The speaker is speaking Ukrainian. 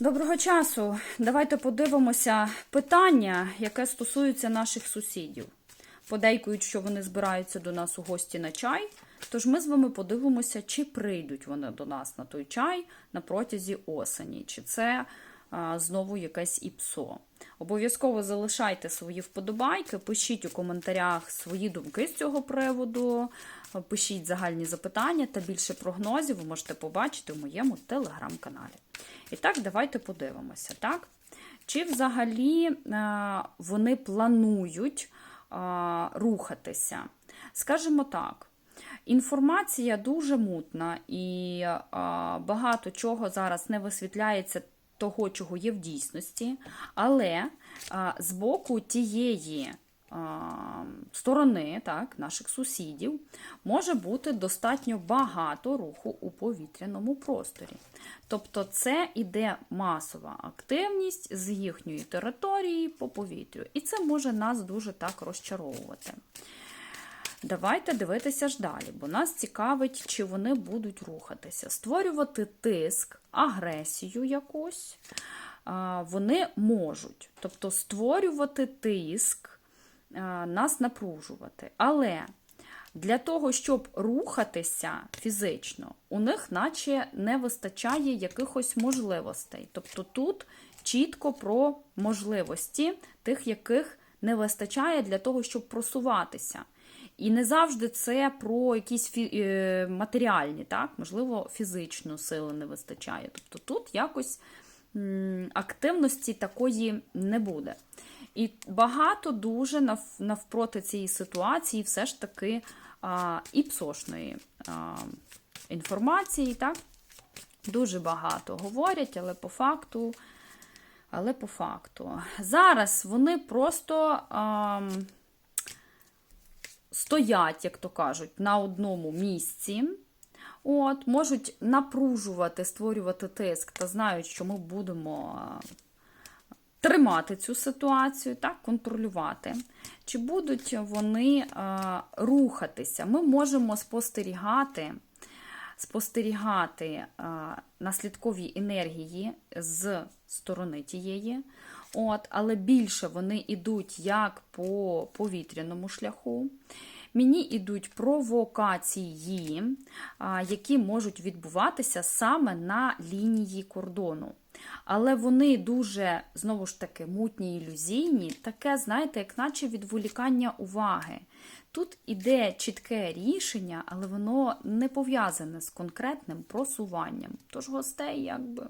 Доброго часу. Давайте подивимося питання, яке стосується наших сусідів. Подейкують, що вони збираються до нас у гості на чай. Тож ми з вами подивимося, чи прийдуть вони до нас на той чай на протязі осені, чи це а, знову якесь іпсо. Обов'язково залишайте свої вподобайки, пишіть у коментарях свої думки з цього приводу, пишіть загальні запитання та більше прогнозів ви можете побачити в моєму телеграм-каналі. І так, давайте подивимося, так? Чи взагалі е, вони планують е, рухатися? Скажімо так, інформація дуже мутна і е, багато чого зараз не висвітляється того, чого є в дійсності, але з боку тієї сторони, так, наших сусідів, може бути достатньо багато руху у повітряному просторі. Тобто це іде масова активність з їхньої території по повітрю. І це може нас дуже так розчаровувати. Давайте дивитися ж далі, бо нас цікавить, чи вони будуть рухатися. Створювати тиск, агресію якусь вони можуть. Тобто створювати тиск, нас напружувати. Але для того, щоб рухатися фізично, у них наче не вистачає якихось можливостей. Тобто тут чітко про можливості, тих, яких не вистачає для того, щоб просуватися. І не завжди це про якісь е, матеріальні, так? можливо, фізичну сили не вистачає. Тобто тут якось активності такої не буде. І багато дуже нав- навпроти цієї ситуації все ж таки а, і псошної а, інформації, так? Дуже багато говорять, але по факту. Але по факту. Зараз вони просто. А, стоять, як то кажуть, на одному місці. От, Можуть напружувати, створювати тиск та знають, що ми будемо тримати цю ситуацію, так, контролювати. Чи будуть вони а, рухатися? Ми можемо спостерігати, спостерігати наслідкові енергії з сторони тієї. От, але більше вони йдуть як по повітряному шляху. Мені йдуть провокації, які можуть відбуватися саме на лінії кордону. Але вони дуже, знову ж таки, мутні ілюзійні, таке, знаєте, як наче відволікання уваги. Тут іде чітке рішення, але воно не пов'язане з конкретним просуванням. Тож гостей якби